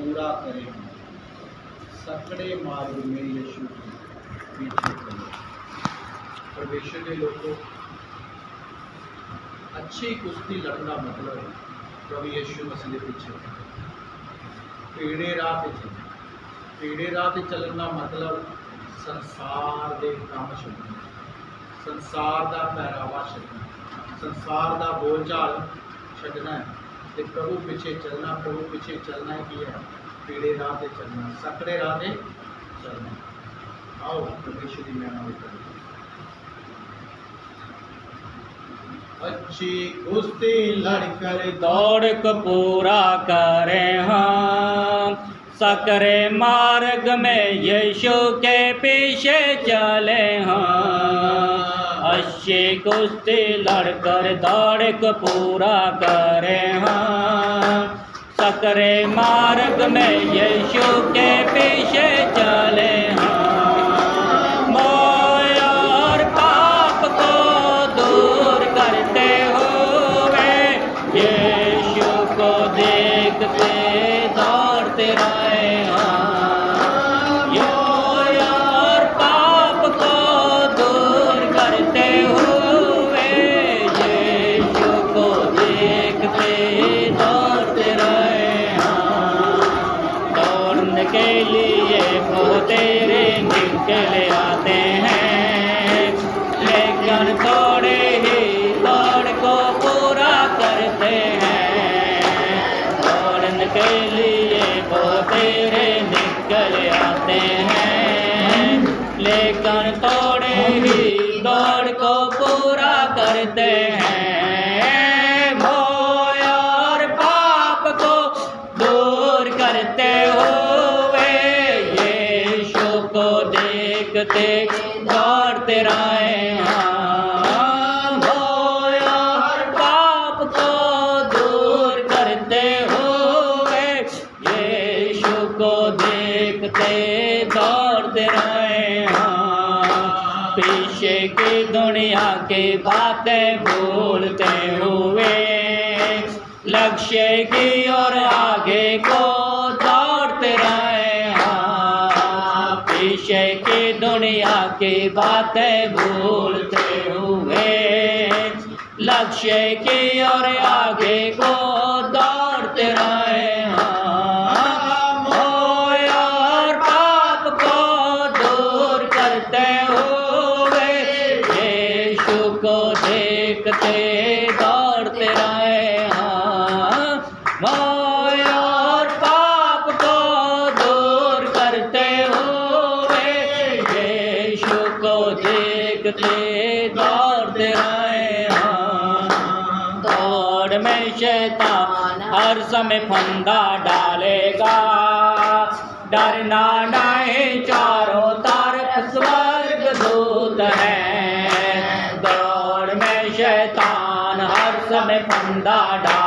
पूरा करे सकड़े मार्ग में यीशु के पीछे चले परमेश्वर के लोगों अच्छी कुश्ती लड़ना मतलब प्रभु यीशु मसीह के पीछे ਪੀੜੇ ਰਾਹ ਤੇ ਚੱਲਣਾ ਪੀੜੇ ਰਾਹ ਤੇ ਚੱਲਣਾ ਮਤਲਬ ਸੰਸਾਰ ਦੇ ਕੰਮ ਛੱਡਣਾ ਸੰਸਾਰ ਦਾ ਪਹਿਰਾਵਾ ਛੱਡਣਾ ਸੰਸਾਰ ਦਾ ਬੋਲਚਾਲ ਛੱਡਣਾ ਹੈ ते प्रभु पीछे चलना, प्रभु पीछे चलना किया पीड़े राधे चलना, सकड़े राधे चलना। आओ, परमेश्वरी में कर अच्छी कुश्ती लड़कर दौड़ को पूरा करें हम। सकरे मार्ग में यीशु के पीछे चले हम। अच्छी कुश्ती लड़कर दौड़ को पूरा करें हाँ। सकरे मार्ग में यीशु के पीछे चले हम तेरे निकल आते हैं। लेकर थोड़े ही दौड़ को पूरा करते देखते दौड़ते रहे पीछे की दुनिया की बातें भूलते हुए, लक्ष्य की और आगे को दौड़ते रहे हम पीछे की दुनिया की बातें भूलते हुए, लक्ष्य की और आगे को देखते दौड़ते रहे हम दौड़ में शैतान हर समय फंदा डालेगा। डरना नहीं चारों तरफ़ स्वर्ग दूत है। दौड़ में शैतान हर समय फंदा डालेगा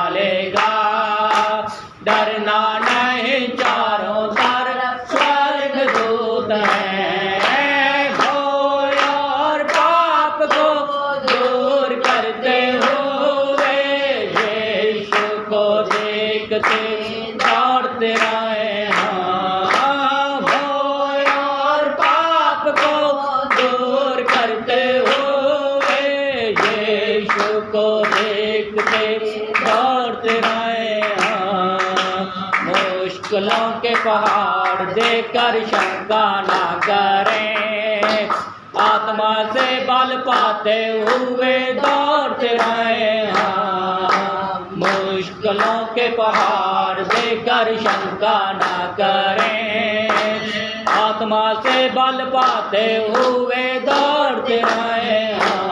मुश्किलों के पहाड़ देखकर शंका ना करें। आत्मा से बल पाते हुए दौड़ते रहे हम। मुश्किलों के पहाड़ देखकर शंका ना करें। आत्मा से बल पाते हुए दौड़ते रहे हम।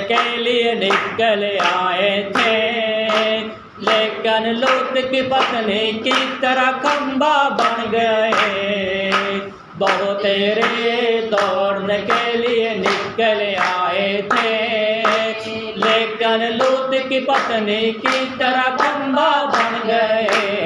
के लिए निकल आए थे। लेकिन लूत की पत्नी की तरह खम्बा बन गए। बहुत तेरे दौड़ने के लिए निकल आए थे। लेकिन लूत की पत्नी की तरह खम्बा बन गए।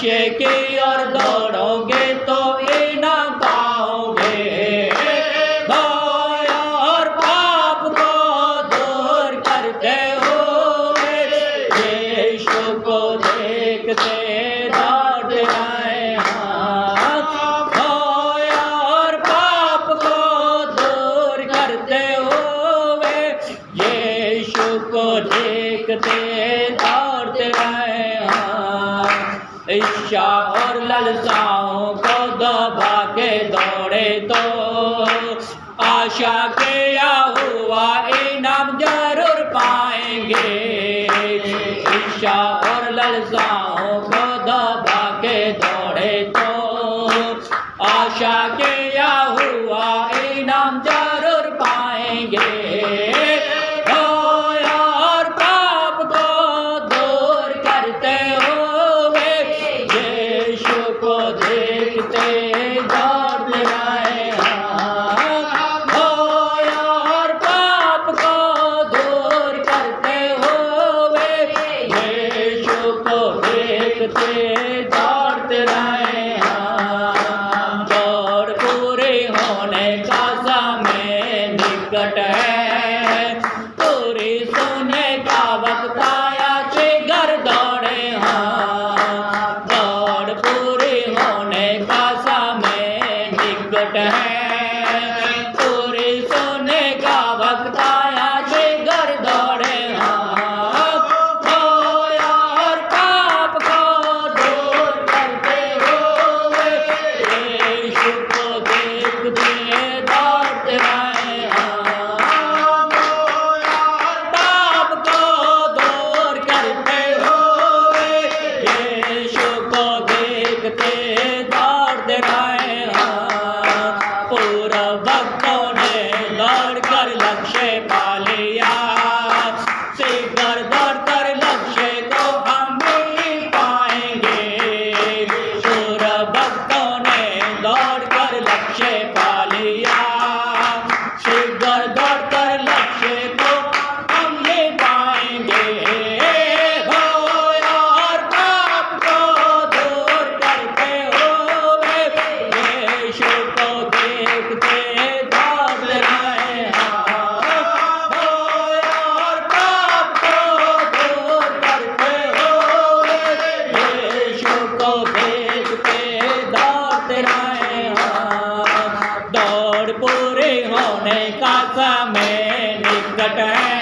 shake it. शाह और ललसा है மாட்டேன்